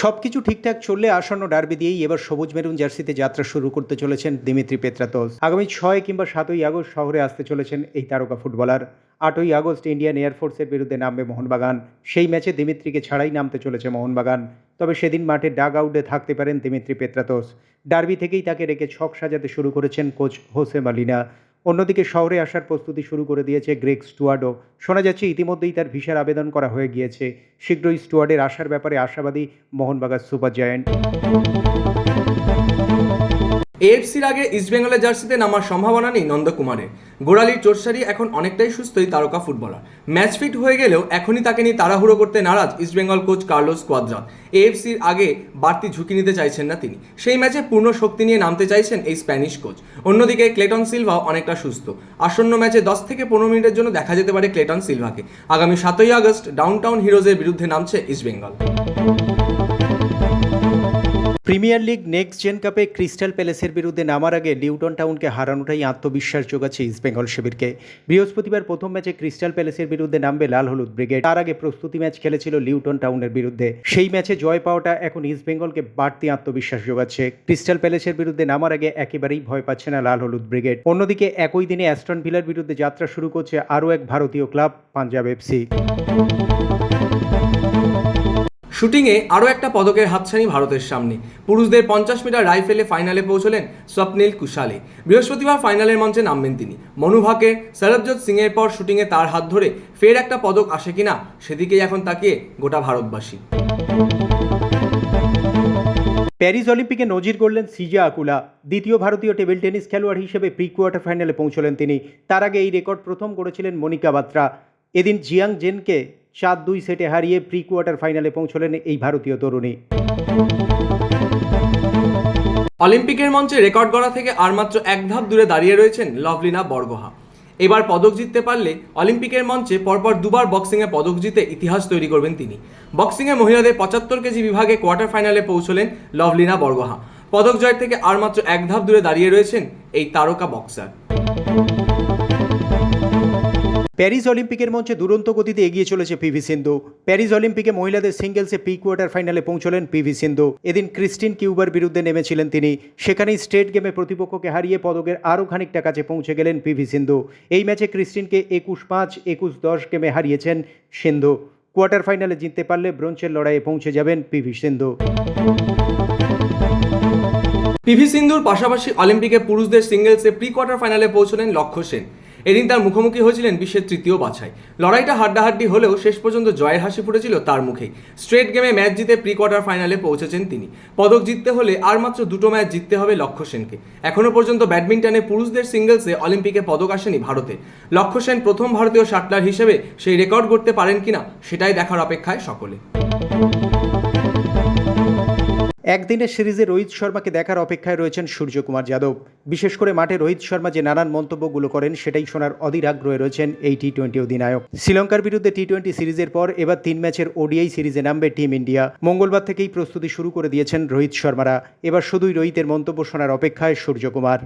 সব কিছু ঠিকঠাক চললে আসন্ন ডার্বি দিয়েই এবার সবুজ মেরুন জার্সিতে যাত্রা শুরু করতে চলেছেন দিমিত্রি পেত্রাতোস আগামী ছয় কিংবা সাতই আগস্ট শহরে আসতে চলেছেন এই তারকা ফুটবলার। আটই আগস্ট ইন্ডিয়ান এয়ারফোর্সের বিরুদ্ধে নামবে মোহনবাগান। সেই ম্যাচে দিমিত্রিকে ছাড়াই নামতে চলেছে মোহনবাগান। তবে সেদিন মাঠে ডাগ আউটে থাকতে পারেন দিমিত্রি পেত্রাতোস ডার্বি থেকেই তাকে রেখে ছক সাজাতে শুরু করেছেন কোচ হোসে মালিনা। অন্যদিকে শহরে আসার প্রস্তুতি শুরু করে দিয়েছে গ্রেগ স্টুয়ার্ডও শোনা যাচ্ছে ইতিমধ্যেই তার ভিসার আবেদন করা হয়ে গিয়েছে। শীঘ্রই স্টুয়ার্ডের আসার ব্যাপারে আশাবাদী মোহনবাগান সুপার জায়ান্ট। এএফসির আগে ইস্টবেঙ্গলের জার্সিতে নামার সম্ভাবনা নেই নন্দকুমারের। গোড়ালির চোটসারি এখন অনেকটাই সুস্থই তারকা ফুটবলার। ম্যাচ ফিট হয়ে গেলেও এখনই তাকে নিয়ে তাড়াহুড়ো করতে নারাজ East Bengal coach Carlos Cuadrat এএফসির আগে বাড়তি ঝুঁকি নিতে চাইছেন না তিনি। সেই ম্যাচে পূর্ণ শক্তি নিয়ে নামতে চাইছেন এই স্প্যানিশ কোচ অন্যদিকে ক্লেটন সিলভাও অনেকটা সুস্থ। আসন্ন ম্যাচে দশ থেকে পনেরো মিনিটের জন্য দেখা যেতে পারে ক্লেটন সিলভাকে আগামী সাতই আগস্ট ডাউনটাউন হিরোজের বিরুদ্ধে নামছে East Bengal premier league next gen কাপে ক্রিস্টাল প্যালেসের বিরুদ্ধে নামার আগে লিউটন টাউনকে হারানোটাই আত্মবিশ্বাস যোগাচ্ছে ইস্টবেঙ্গল শিবিরকে। বৃহস্পতিবার প্রথম ম্যাচে ক্রিস্টাল প্যালেসের বিরুদ্ধে নামবে লাল হলুদ ব্রিগেড। তার আগে প্রস্তুতি ম্যাচ খেলেছিল লিউটন টাউনের বিরুদ্ধে। সেই ম্যাচে জয় পাওয়াটা এখন ইস্টবেঙ্গলকে বাড়তি আত্মবিশ্বাস যোগাচ্ছে ক্রিস্টাল প্যালেসের বিরুদ্ধে নামার আগে একেবারেই ভয় পাচ্ছে না লাল হলুদ ব্রিগেড। অন্যদিকে একই দিনে অ্যাস্টন ভিলার বিরুদ্ধে যাত্রা শুরু করছে আরও এক ভারতীয় ক্লাব, পাঞ্জাব এফসি। শুটিংয়ে আরও একটা পদকের হাতছানি ভারতের সামনে। পুরুষদের পঞ্চাশ মিটার রাইফেলে ফাইনালে পৌঁছলেন স্বপ্নীল কুশালে। বৃহস্পতিবার ফাইনালের মঞ্চে নামবেন তিনি। মনুভাকে সরবজোৎ সিংয়ের পর শুটিংয়ে তার হাত ধরে ফের একটা পদক আসে কিনা সেদিকেই এখন তাকিয়ে গোটা ভারতবাসী। প্যারিস অলিম্পিকে নজির করলেন সিজা আকুলা। দ্বিতীয় ভারতীয় টেবিল টেনিস খেলোয়াড় হিসেবে প্রি কোয়ার্টার ফাইনালে পৌঁছলেন তিনি। তার আগে এই রেকর্ড প্রথম করেছিলেন মনিকা বাত্রা। এদিন জিয়াং জেনকে চার দুই সেটে হারিয়ে প্রি কোয়ার্টার ফাইনালে পৌঁছলেন এই ভারতীয় তরুণী। অলিম্পিকের মঞ্চে রেকর্ড গড়া থেকে আর মাত্র এক ধাপ দূরে দাঁড়িয়ে রয়েছেন লভলিনা বরগোহা। এবার পদক জিততে পারলে অলিম্পিকের মঞ্চে পরপর দুবার বক্সিংয়ে পদক জিতে ইতিহাস তৈরি করবেন তিনি। বক্সিংয়ে মহিলাদের পঁচাত্তর কেজি বিভাগে কোয়ার্টার ফাইনালে পৌঁছলেন লভলিনা বরগোহা। পদক জয়ের থেকে আর মাত্র এক ধাপ দূরে দাঁড়িয়ে রয়েছেন এই তারকা বক্সার। প্যারিস অলিম্পিকের মঞ্চে দুরন্ত গতিতে এগিয়ে চলেছে পিভি সিন্ধু। প্যারিস অলিম্পিকে মহিলাদের সিঙ্গেলসে প্রি কোয়ার্টার ফাইনালে পৌঁছলেন পিভি সিন্ধু। এদিন ক্রিস্টিন কিউবার বিরুদ্ধে নেমেছিলেন তিনি। সেখানেই স্টেট গেমে প্রতিপক্ষকে হারিয়ে পদকের আরও খানিকটা কাছে পৌঁছে গেলেন পিভি সিন্ধু। এই ম্যাচে ক্রিস্টিনকে একুশ পাঁচ, একুশ দশ গেমে হারিয়েছেন সিন্ধু। কোয়ার্টার ফাইনালে জিততে পারলে ব্রোঞ্জের লড়াইয়ে পৌঁছে যাবেন পিভি সিন্ধু। পিভি সিন্ধুর পাশাপাশি অলিম্পিকে পুরুষদের সিঙ্গেলসে প্রি কোয়ার্টার ফাইনালে পৌঁছলেন লক্ষ্য সেন। এদিন তার মুখোমুখি হয়েছিলেন বিশ্বের তৃতীয় বাছাই। লড়াইটা হাড্ডাহাড্ডি হলেও শেষ পর্যন্ত জয়ের হাসি ফুটেছিল তার মুখেই। স্ট্রেট গেমে ম্যাচ জিতে প্রি কোয়ার্টার ফাইনালে পৌঁছেছেন তিনি। পদক জিততে হলে আর মাত্র দুটো ম্যাচ জিততে হবে লক্ষ্য সেনকে। এখনও পর্যন্ত ব্যাডমিন্টনে পুরুষদের সিঙ্গলসে অলিম্পিকে পদক আসেনি ভারতে। লক্ষ্য সেন প্রথম ভারতীয় শাটলার হিসেবে সেই রেকর্ড করতে পারেন কিনা, সেটাই দেখার অপেক্ষায় সকলে। একদিনের সিরিজে রোহিত শর্মাকে দেখার অপেক্ষায় রয়েছেন সূর্যকুমার যাদব। বিশেষ করে মাঠে রোহিত শর্মা যে নানান মন্তব্যগুলো করেন, সেটাই শোনার অধীর আগ্রহে রয়েছেন এই টি টোয়েন্টি অধিনায়ক। শ্রীলঙ্কার বিরুদ্ধে টি টোয়েন্টি সিরিজের পর এবার তিন ম্যাচের ওডিআই সিরিজে নামবে টিম ইন্ডিয়া মঙ্গলবার থেকেই প্রস্তুতি শুরু করে দিয়েছেন রোহিত শর্মারা। এবার শুধুই রোহিতের মন্তব্য শোনার অপেক্ষায় সূর্যকুমার।